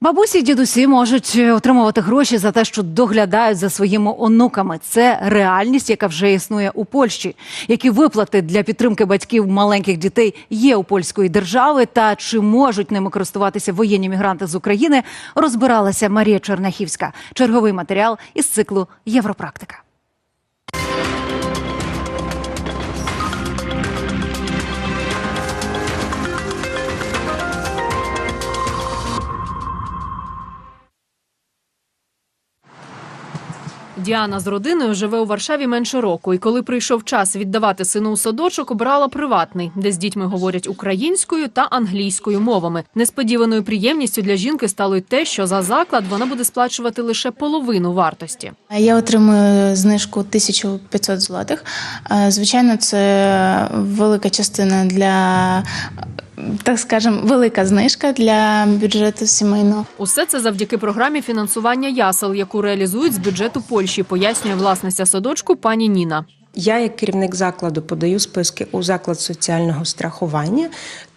Бабусі й дідусі можуть е, отримувати гроші за те, що доглядають за своїми онуками. Це реальність, яка вже існує у Польщі. Які виплати для підтримки батьків маленьких дітей є у польської держави, та чи можуть ними користуватися воєнні мігранти з України, розбиралася Марія Черняхівська. Черговий матеріал із циклу Європрактика. Діана з родиною живе у Варшаві менше року, і коли прийшов час віддавати сину у садочок, обрала приватний, де з дітьми говорять українською та англійською мовами. Несподіваною приємністю для жінки стало й те, що за заклад вона буде сплачувати лише половину вартості. Я отримую знижку 1500 злотих. Е, Звичайно, це велика частина для, так скажемо, велика знижка для бюджету сімейного. Усе це завдяки програмі фінансування ясел, яку реалізують з бюджету Польщі, пояснює власниця садочку пані Ніна. Я, як керівник закладу, подаю списки у заклад соціального страхування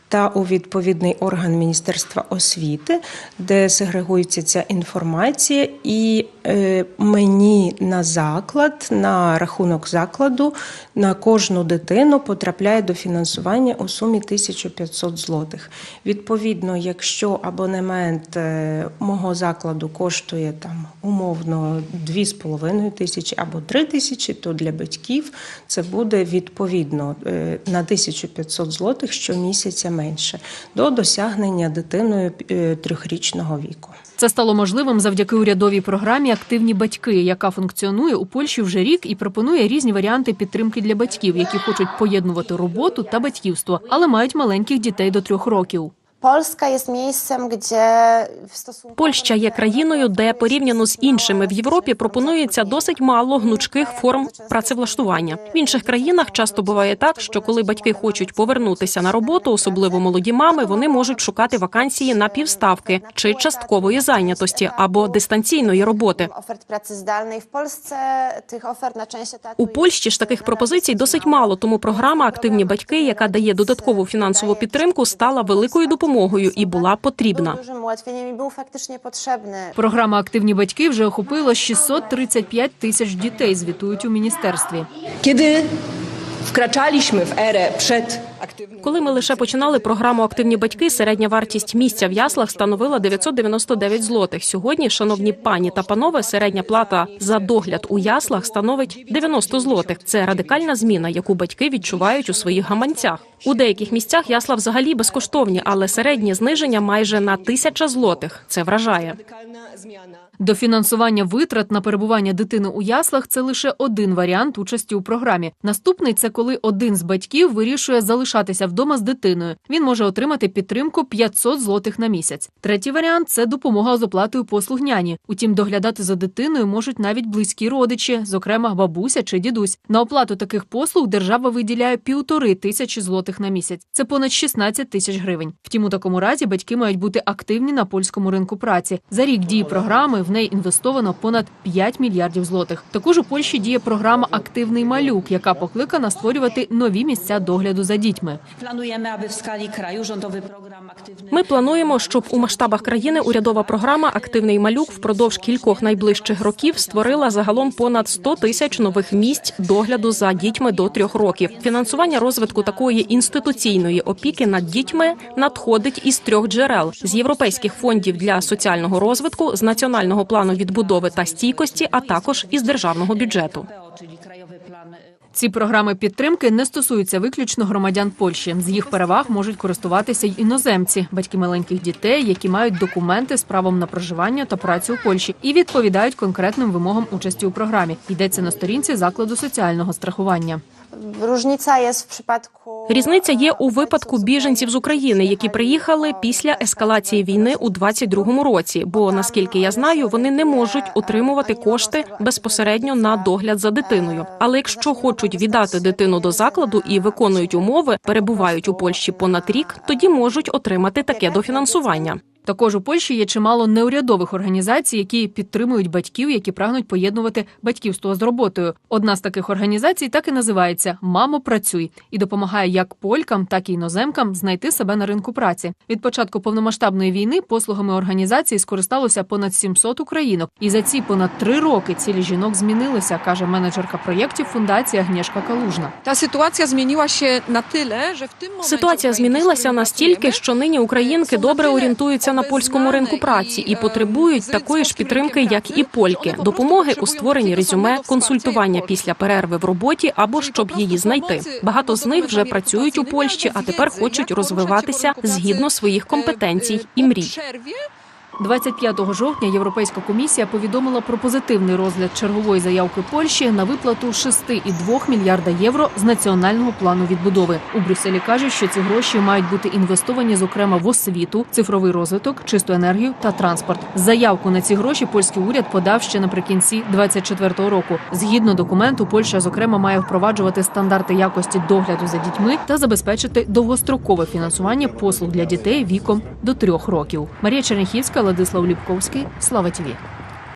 та у відповідний орган Міністерства освіти, де сегрегується ця інформація, і е, мені на заклад, на рахунок закладу, на кожну дитину потрапляє до фінансування у сумі 1500 злотих. Відповідно, якщо абонемент е, мого закладу коштує там умовно 2,5 тисячі або 3 тисячі, то для батьків це буде відповідно е, на 1500 злотих щомісяця менше до досягнення дитиною е, трьохрічного віку. Це стало можливим завдяки урядовій програмі Активні батьки, яка функціонує у Польщі вже рік і пропонує різні варіанти підтримки для батьків, які хочуть поєднувати роботу та батьківство, але мають маленьких дітей до трьох років. Miejscem, gdzie w stosunku Польща є країною, де порівняно з іншими в Європі пропонується досить мало гнучких форм працевлаштування. В інших країнах часто буває так, що коли батьки хочуть повернутися на роботу, особливо молоді мами, вони можуть шукати вакансії на півставки чи часткової зайнятості або дистанційної роботи. У Польщі ж таких пропозицій досить мало, тому програма Активні батьки, яка дає додаткову фінансову підтримку, стала великою допомогою і була потрібна. Програма Активні батьки вже охопила 635 тисяч дітей. Звітують у міністерстві. Kiedy wkraczaliśmy w erę Коли ми лише починали програму Активні батьки, середня вартість місця в яслах становила 999 злотих. Сьогодні, шановні пані та панове, середня плата за догляд у яслах становить 90 злотих. Це радикальна зміна, яку батьки відчувають у своїх гаманцях. У деяких місцях ясла взагалі безкоштовні, але середнє зниження майже на тисяча злотих. Це вражає. zmiana. Дофінансування витрат на перебування дитини у яслах це лише один варіант участі у програмі. Наступний це коли один з батьків вирішує залишатися вдома з дитиною. Він може отримати підтримку 500 злотих на місяць. Третій варіант це допомога з оплатою послуг няні. Утім, доглядати за дитиною можуть навіть близькі родичі, зокрема бабуся чи дідусь. На оплату таких послуг держава виділяє півтори тисячі злотих на місяць. Це понад 16 тисяч гривень. Втім, у такому разі батьки мають бути активні на польському ринку праці. За рік дії програми в неї інвестовано понад 5 мільярдів злотих. Також у Польщі діє програма Активний малюк, яка покликана створювати нові місця догляду за дітьми. Ми плануємо, щоб у масштабах країни урядова програма Активний малюк впродовж кількох найближчих років створила загалом понад 100 тисяч нових місць догляду за дітьми до трьох років. Фінансування розвитку такої інституційної опіки над дітьми надходить із трьох джерел: з європейських фондів для соціального розвитку, з національного плану відбудови та стійкості, а також із державного бюджету. Ці програми підтримки не стосуються виключно громадян Польщі. З їх переваг можуть користуватися й іноземці, батьки маленьких дітей, які мають документи з правом на проживання та працю у Польщі і відповідають конкретним вимогам участі у програмі. Йдеться на сторінці закладу соціального страхування. Różnica jest w przypadku Різниця є у випадку біженців з України, які приїхали після ескалації війни у 22-му році. Бо наскільки я знаю, вони не можуть отримувати кошти безпосередньо на догляд за дитиною. Але якщо хочуть віддати дитину до закладу і виконують умови, перебувають у Польщі понад рік, тоді можуть отримати таке дофінансування. Також у Польщі є чимало неурядових організацій, які підтримують батьків, які прагнуть поєднувати батьківство з роботою. Одна з таких організацій так і називається Мамо, працюй і допомагає як полькам, так і іноземкам знайти себе на ринку праці. Від початку повномасштабної війни послугами організації скористалося понад 700 українок, і за ці понад три роки цілі жінок змінилися, каже менеджерка проєктів фундації Агнєшка Калужна. Się na tyle, że w tym momencie Ситуація змінилася настільки, що нині українки добре орієнтуються на польському ринку праці і потребують такої ж підтримки, як і польки, допомоги у створенні резюме, консультування після перерви в роботі або щоб її знайти. Багато з них вже працюють у Польщі, а тепер хочуть розвиватися згідно своїх компетенцій і мрій. Przerwie 25 жовтня Європейська комісія повідомила про позитивний розгляд чергової заявки Польщі на виплату 6,2 мільярда євро з національного плану відбудови. У Брюсселі кажуть, що ці гроші мають бути інвестовані, зокрема в освіту, цифровий розвиток, чисту енергію та транспорт. Заявку на ці гроші польський уряд подав ще наприкінці 24-го року. Згідно документу, Польща зокрема має впроваджувати стандарти якості догляду за дітьми та забезпечити довгострокове фінансування послуг для дітей віком до трьох років. Марія Черняхівська, Владислав Ліпковський, Слава ТІВІ.